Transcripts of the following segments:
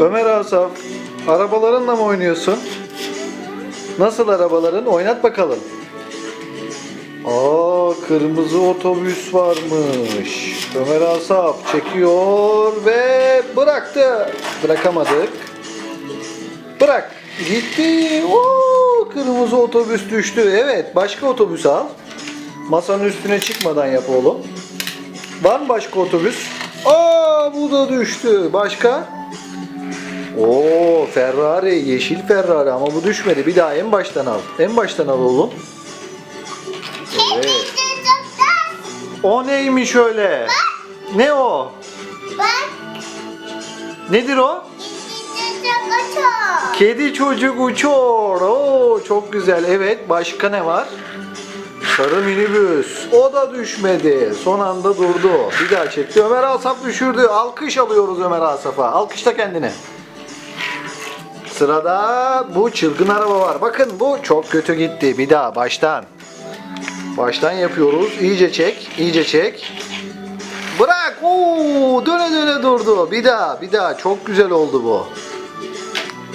Ömer Asaf, arabalarınla mı oynuyorsun? Nasıl arabaların? Oynat bakalım. Aa, kırmızı otobüs varmış. Ömer Asaf çekiyor ve bıraktı. Bırakamadık. Bırak. Gitti. Oo, kırmızı otobüs düştü. Evet, başka otobüs al. Masanın üstüne çıkmadan yap oğlum. Var mı başka otobüs? Aa, bu da düştü. Başka? Oo Ferrari, yeşil Ferrari ama bu düşmedi. Bir daha en baştan al. En baştan al oğlum. Evet. O neymiş öyle? Ne o? Bak. Nedir o? Kedi çocuk uçuyor. Oo çok güzel. Evet başka ne var? Sarı minibüs. O da düşmedi. Son anda durdu. Bir daha çekti. Ömer Asaf düşürdü. Alkış alıyoruz Ömer Asaf'a. Alkışla kendini. Sırada bu çılgın araba var. Bakın bu çok kötü gitti. Bir daha baştan. Baştan yapıyoruz. İyice çek. iyice çek. Bırak. Oo, döne döne durdu. Bir daha, bir daha. Çok güzel oldu bu.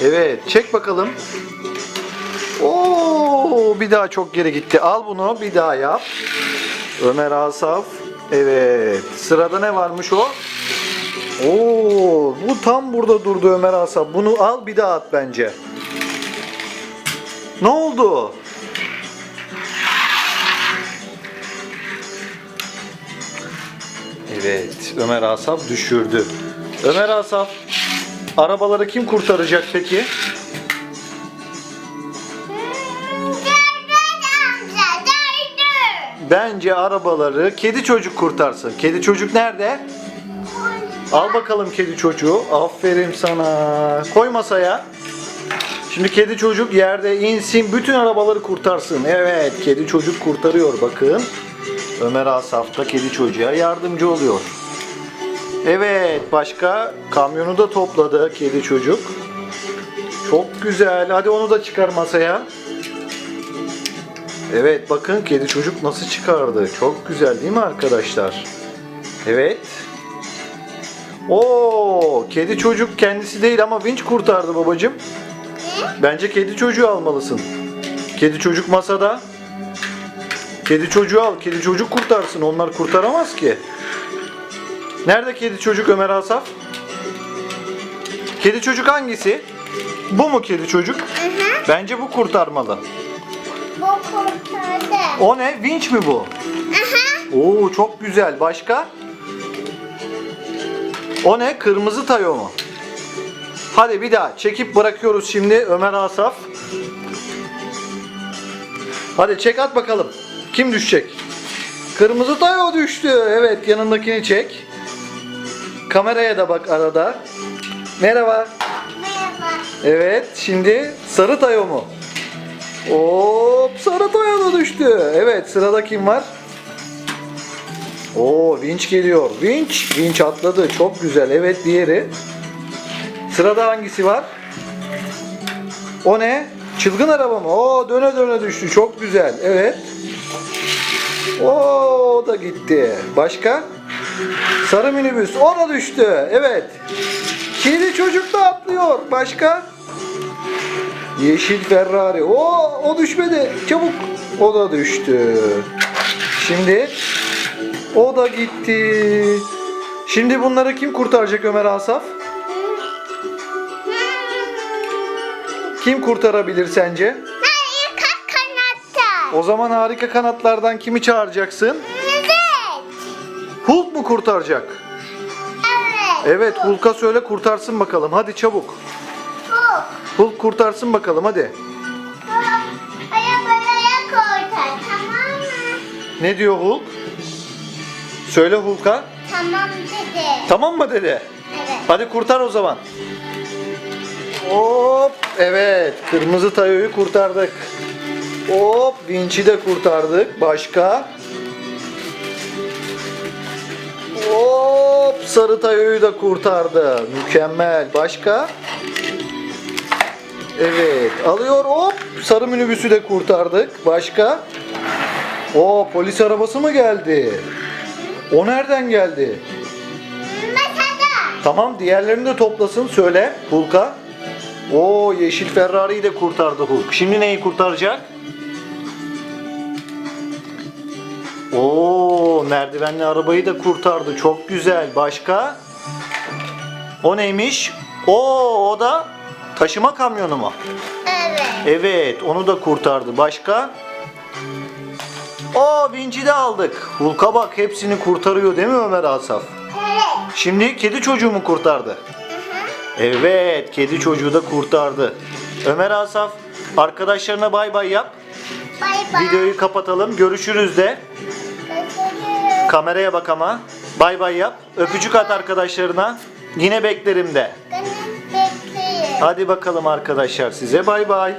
Evet, çek bakalım. Oo, bir daha çok geri gitti. Al bunu, bir daha yap. Ömer Asaf. Evet. Sırada ne varmış o? Oo, bu tam burada durdu Ömer Asaf. Bunu al bir daha at bence. Ne oldu? Evet, Ömer Asaf düşürdü. Ömer Asaf, arabaları kim kurtaracak peki? Bence arabaları kedi çocuk kurtarsın. Kedi çocuk nerede? Al bakalım kedi çocuğu. Aferin sana. Koy masaya. Şimdi kedi çocuk yerde insin, bütün arabaları kurtarsın. Evet, kedi çocuk kurtarıyor bakın. Ömer Asaf da kedi çocuğa yardımcı oluyor. Evet, başka kamyonu da topladı kedi çocuk. Çok güzel. Hadi onu da çıkar masaya. Evet, bakın kedi çocuk nasıl çıkardı. Çok güzel değil mi arkadaşlar? Evet. Oo, kedi çocuk kendisi değil ama vinç kurtardı babacığım. Bence kedi çocuğu almalısın. Kedi çocuk masada. Kedi çocuğu al. Kedi çocuk kurtarsın. Onlar kurtaramaz ki. Nerede kedi çocuk Ömer Asaf? Kedi çocuk hangisi? Bu mu kedi çocuk? Bence bu kurtarmalı. Bu kurtardı. O ne? Vinç mi bu? Aha. Oo çok güzel. Başka? O ne? Kırmızı tayo mu? Hadi bir daha çekip bırakıyoruz şimdi Ömer Asaf. Hadi çek at bakalım. Kim düşecek? Kırmızı tayo düştü. Evet yanındakini çek. Kameraya da bak arada. Merhaba. Merhaba. Evet şimdi sarı tayo mu? Hop sarı tayo da düştü. Evet sırada kim var? Oo vinç geliyor. Vinç. Vinç atladı. Çok güzel. Evet diğeri. Sırada hangisi var? O ne? Çılgın araba mı? Oo döne döne düştü. Çok güzel. Evet. Oo o da gitti. Başka? Sarı minibüs. O da düştü. Evet. Kedi çocuk da atlıyor. Başka? Yeşil Ferrari. O o düşmedi. Çabuk. O da düştü. Şimdi o da gitti. Şimdi bunları kim kurtaracak Ömer Asaf? Kim kurtarabilir sence? Hayır kalk kanatta. O zaman harika kanatlardan kimi çağıracaksın? Evet. Hulk mu kurtaracak? Evet. Evet Hulk'a söyle kurtarsın bakalım. Hadi çabuk. Bu. Hulk kurtarsın bakalım hadi. Arabalara kurtar tamam mı? Ne diyor Hulk? Söyle Hulk'a. Tamam dedi. Tamam mı dedi? Evet. Hadi kurtar o zaman. Hop evet kırmızı tayoyu kurtardık. Hop vinçi de kurtardık. Başka? Hop sarı tayoyu da kurtardı. Mükemmel. Başka? Evet alıyor hop sarı minibüsü de kurtardık. Başka? O polis arabası mı geldi? O nereden geldi? Masada. Tamam diğerlerini de toplasın söyle Hulk'a. Oo yeşil Ferrari'yi de kurtardı Hulk. Şimdi neyi kurtaracak? Oo merdivenli arabayı da kurtardı. Çok güzel. Başka? O neymiş? Oo o da taşıma kamyonu mu? Evet. Evet onu da kurtardı. Başka? O vinci de aldık. Hulk'a bak hepsini kurtarıyor değil mi Ömer Asaf? Evet. Şimdi kedi çocuğu mu kurtardı? Hı hı. Evet kedi çocuğu da kurtardı. Ömer Asaf arkadaşlarına bay bay yap. Bay bay. Videoyu kapatalım. Görüşürüz de. Görüşürüz. Kameraya bak ama. Bay bay yap. Öpücük at arkadaşlarına. Yine beklerim de. Hadi bakalım arkadaşlar size bay bay.